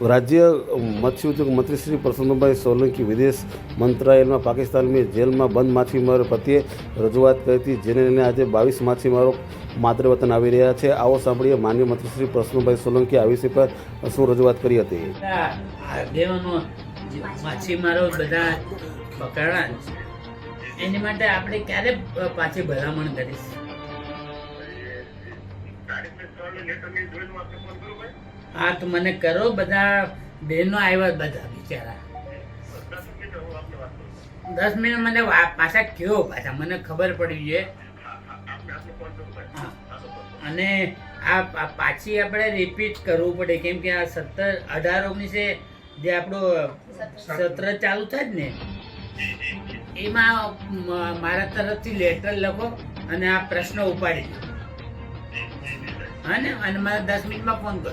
રાજ્ય મત્સ્ય ઉદ્યોગ મંત્રી શ્રી પ્રસન્નભાઈ સોલંકી વિદેશ મંત્રાલયમાં પાકિસ્તાનની જેલમાં બંધ માછીમારો પ્રત્યે રજૂઆત કરી હતી, જેને લઈને આજે બાવીસ માછીમારો માત્ર વતન આવી રહ્યા છે. આવો સાંભળીએ માન્ય મંત્રી શ્રી પ્રસન્નભાઈ સોલંકી આ વિષય પર શું રજૂઆત કરી હતી. માછીમારો બધા પકડાણા એની માટે આપણે ક્યારે પાછી ભલામણ કરીશ? હા તો મને કરો, બધા બહેનો આવ્યા બધા બિચારા. દસ મિનિટ મને પાછા કયો પાછા, મને ખબર પડી છે. અને આ પાછી આપણે રિપીટ કરવું પડે, કેમ કે આ સત્તર, અઢાર, ઓગણીસે જે આપણું સત્ર ચાલુ થાય ને, એમાં મારા તરફથી લેટર લખો અને આ પ્રશ્ન ઉપાડી હા ને? અને મને દસ મિનિટમાં ફોન કરો.